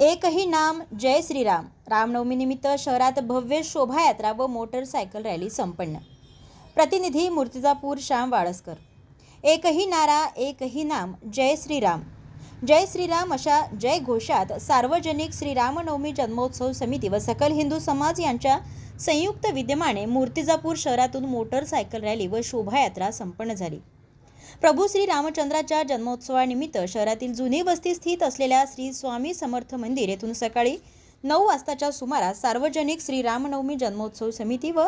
एकही नाम जय श्रीराम. रामनवमीनिमित्त शहरात भव्य शोभायात्रा व मोटरसायकल रॅली संपन्न. प्रतिनिधी मूर्तिजापूर श्याम वाळसकर. एकही नारा एकही नाम जय श्रीराम. जय श्रीराम अशा जय घोषात सार्वजनिक श्रीरामनवमी जन्मोत्सव समिती व सकल हिंदू समाज यांच्या संयुक्त विद्यमाने मूर्तिजापूर शहरातून मोटरसायकल रॅली व शोभायात्रा संपन्न झाली. प्रभू श्री रामचंद्राच्या जन्मोत्सवानिमित्त शहरातील जुनी वस्ती स्थित असलेल्या श्री स्वामी समर्थ मंदिर येथून सकाळी नऊ वाजताच्या सुमारास सार्वजनिक श्री रामनवमी जन्मोत्सव समिती व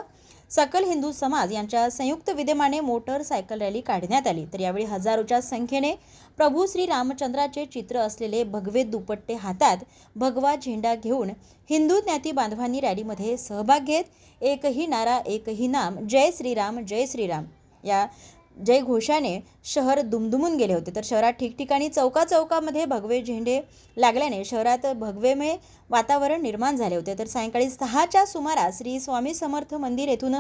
सकल हिंदू समाज यांच्या संयुक्त विद्यमाने मोटरसायकल रॅली काढण्यात आली. तर यावेळी हजारोच्या संख्येने प्रभू श्री रामचंद्राचे चित्र असलेले भगवे दुपट्टे हातात भगवा झेंडा घेऊन हिंदू ज्ञाती बांधवांनी रॅलीमध्ये सहभाग घेत एकही नारा एकही नाम जय श्रीराम जय श्रीराम. या जय घोषाने शहर दुमदुमून गेले होते. तर शहरात ठिकठिकाणी चौका चौकामध्ये भगवे झेंडे लागल्याने शहरात भगवेमय वातावरण निर्माण झाले होते. तर सायंकाळी सहाच्या सुमारास श्री स्वामी समर्थ मंदिर येथून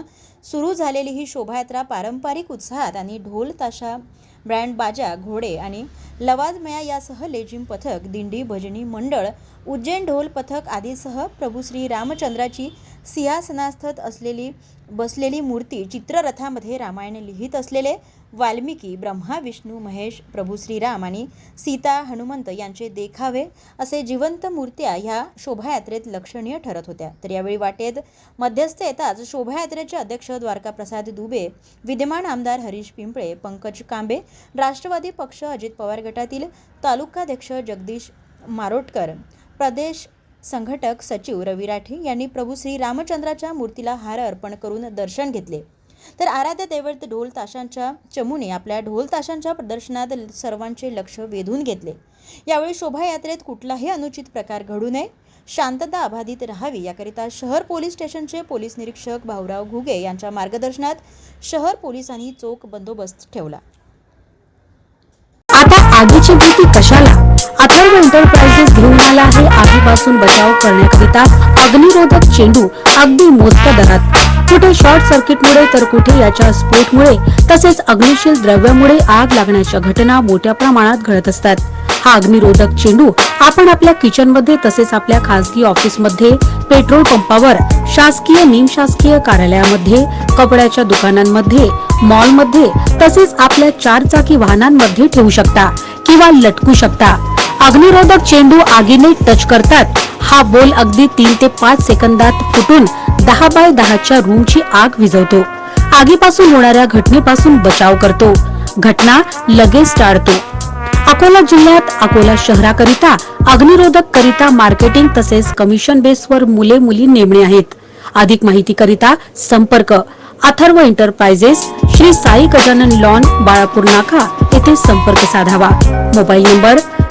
सुरू झालेली ही शोभायात्रा पारंपरिक उत्साहात आणि ढोल ताशा ब्रँड बाजा घोडे आणि लवाजमया यासह लेझिम पथक दिंडी भजनी मंडळ उज्जैन ढोल पथक आदीसह प्रभू श्री रामचंद्राची सिंहासनास्थत असलेली बसलेली मूर्ती चित्ररथामध्ये रामायण लिहित असलेले वाल्मिकी ब्रह्मा विष्णू महेश प्रभू श्रीराम आणि सीता हनुमंत यांचे देखावे असे जिवंत मूर्त्या ह्या शोभायात्रेत लक्षणीय ठरत होत्या. तर यावेळी वाटेत मध्यस्थ येताच शोभायात्रेचे अध्यक्ष द्वारकाप्रसाद दुबे विद्यमान आमदार हरीश पिंपळे पंकज कांबे राष्ट्रवादी पक्ष अजित पवार गटातील तालुकाध्यक्ष जगदीश मारोटकर प्रदेश संघटक सचिव रवी राठी यांनी प्रभू श्री रामचंद्राच्या मूर्तीला हार अर्पण करून दर्शन घेतले. तर आराध्य दैवत ढोल ताशांच्या चमूने आपल्या ढोल ताशांच्या प्रदर्शनात सर्वांचे लक्ष वेधून घेतले. यावेळी शोभायात्रेत कुठलाही अनुचित प्रकार घडू नये शांतता अबाधित राहावी याकरिता शहर पोलीस स्टेशनचे पोलीस निरीक्षक भाऊराव घुगे यांच्या मार्गदर्शनात शहर पोलिसांनी चोख बंदोबस्त ठेवला. आता आगीची भीती कशाला? अथर्व एंटरप्राइजेस घेऊन आला आहे आगीपासून बचाव करण्याकरिता अग्निरोधक चेंडू अगदी मोजक्या दरात. कुठे शॉर्ट सर्किटमुळे तर कुठे याच्या स्फोटमुळे तसेच अग्निशील द्रव्यामुळे आग लागण्याच्या घटना मोठ्या प्रमाणात घडत असतात. हा अग्निरोधक चेंडू आपण आपल्या किचनमध्ये तसेच आपल्या खासगी ऑफिसमध्ये पेट्रोल पंपावर शासकीय निमशासकीय कार्यालयामध्ये कपड्याच्या दुकानांमध्ये मॉलमध्ये तसेच आपल्या चारचाकी वाहनांमध्ये ठेवू शकता किंवा लटकू शकता. अग्निरोधक चेंडू आगीने टच करतात. हा बोल अगदी तीन ते पाच सेकंदात फुटून दहा बाय दहाच्या रूमची आग विझवतो. आगीपासून होणाऱ्या घटनेपासून बचाव करतो. घटना लगेच टाळतो. अकोला जिल्ह्यात अकोला शहराकरिता अग्निरोधक करिता मार्केटिंग तसेच कमिशन बेसवर मुले मुली नेमणे आहेत. अधिक माहिती करिता संपर्क. अथर्व एंटरप्राइजेस श्री साई गजानन लॉन बाळापूर नाका येथे संपर्क साधावा. Mobile number